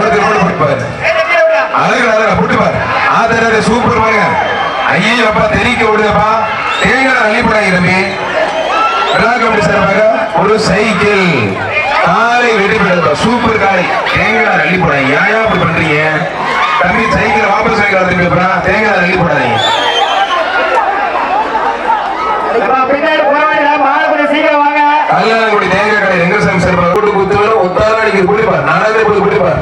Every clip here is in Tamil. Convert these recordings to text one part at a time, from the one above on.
ஒரு திருமணம் போட்டுப்பாரு அழகு அழகா போட்டுப்பாரு ஆதரவு சூப்பர் பாருங்க ஐயோ அப்பா தெரிவிக்க விடுதப்பா தேங்காய் அள்ளி போடாங்க தம்பி விழாக்கம்பி சார்பாக ஒரு சைக்கிள் காலை வெட்டி பெறுதா சூப்பர் காலை தேங்காய் அள்ளி போடாங்க ஏன் அப்படி பண்றீங்க தம்பி சைக்கிள் வாபஸ் வாங்கிக்கலாம் திரும்பி அப்புறம் தேங்காய் அள்ளி போடாதீங்க பின்னாடி போக வேண்டாம் மாடு கொஞ்சம் சீக்கிரம் வாங்க தேங்காய் கடை எங்கசாமி சார்பாக கூட்டு குத்துவன ஒத்தாரம் அடிக்கிற குடிப்பார் நானே போய் குடிப்பார்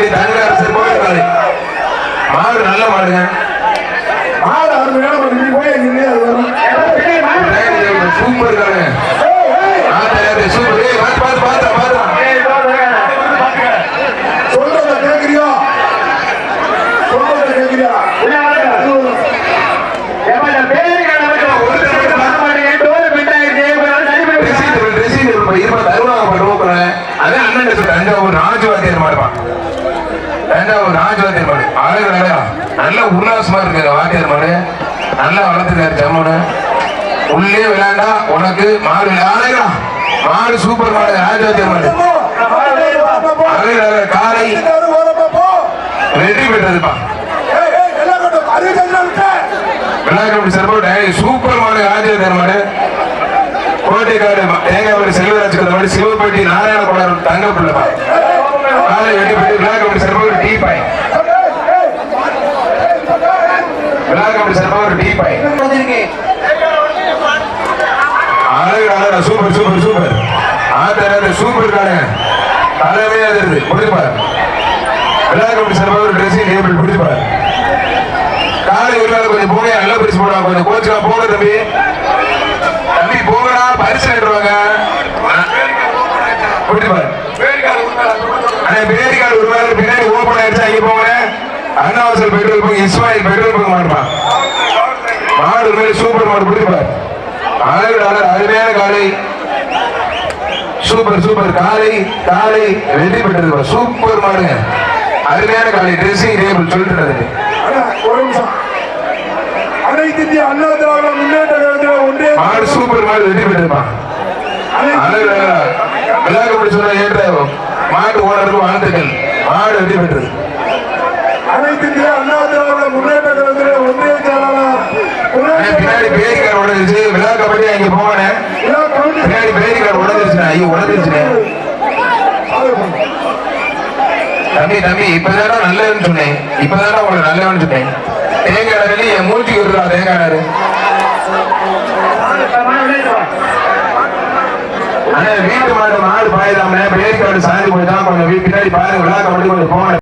ஆச்சாம்படி தங்கார சார் காலை மாடு நல்ல மாடுங்க. மாடு மாடு. பின்னாடி மாடு சூப்பர் ஆச்சாரிய சூப்பர் பார்த்து பார்த்து பார்த்து அண்ணன் சொல்லு, தஞ்சாவூர் ராஜவாத்தியார் மாடுப்பா. தஞ்சாவூர் ராஜவாத்தியார் மாடு. அழகு, அழகா. நல்ல உல்லாசமா இருக்கு வாத்தியார் மாடு. நல்லா வளர்த்துக்காரு ஜம்முனு உள்ளே விளையாண்டா உனக்கு மாடு அழகா. மாடு சூப்பர் மாடு ராஜவாத்தியர் மாடு அழகு, அழகு. காலை வீட்டுக்காரு வெற்றி பெற்றதுப்பா ஏய், ஏய், சூப்பர் மாடு ராஜவாத்தியார் மாடு கோட்டைக்காடு தேங்காய் செல்வராஜ் கதை சிவப்பட்டி நாராயண குமார் தங்க பிள்ளைப்பா காலை வெட்டி பெற்று விழாக்கம்படி சிறப்பாக ஒரு டீ பாய் விழாக்கம்படி சிறப்பாக ஒரு டீ பாய் அழகு அழகா சூப்பர் சூப்பர் சூப்பர் ஆத்தர சூப்பர் காடுங்க தலைமையா இருக்கு முடிப்பார் விழாக்கம்படி சிறப்பாக ஒரு ட்ரெஸ்ஸிங் டேபிள் முடிப்பார் காலை ஒரு கொஞ்சம் போங்க பரிசு போடுவாங்க கொஞ்சம் கோச்சுக்கலாம் போங்க தம்பி தம்பி போகடா பரிசு ஆயிடுவாங்க முடிப்பார் அண்ணா பேரிக்கால் ஒரு பின்னாடி ஆயிடுச்சு அங்க போங்க Annavasal petrol bunk Ismail petrol bunk மாடுப்பா மாடு பிடிப்பார் அழகு அருமையான காலை. Super super. காலை காலை வெற்றி பெற்றது சூப்பர் மாடுங்க அருமையான காலை. ட்ரெஸ்ஸிங் டேபிள் சொல்லிட்டு. அனைத்து இந்திய அண்ணா திராவிட முன்னேற்ற கழகத்தில் ஒன்றிய மாடு சூப்பர் மாடு வெற்றி அழகு விளையாட்டு சொன்ன ஏற்ற மாட்டு ஓனருக்கு வாழ்த்துக்கள். மாடு வெற்றி பெற்றது அனைத்து இந்திய அண்ணா திராவிட முன்னேற்ற கழகத்தில் ஒன்றிய செயலாளர் அண்ணா, பின்னாடி பேரிக்கார் உடஞ்சிருச்சு விழா கபடி போவேன் போனேன். விழா கமிட்டி பின்னாடி பேரிக்கார் உடஞ்சிருச்சுண்ணா ஐயோ உடஞ்சிருச்சுண்ணே தம்பி தம்பி இப்பதானே நல்லதுன்னு சொன்னேன். இப்பதானே உங்களுக்கு நல்லவன்னு சொன்னேன். தேங்காய் என் மூச்சுக்கு விடுறா தேங்காய் நாரு வீட்டு மாடு மாடு பாயுதாம பேரிக்காடு சாஞ்சி போயிட்டான். கொஞ்சம் வீ- பின்னாடி பாருங்க விழா கபடி கொஞ்சம் போனேன்.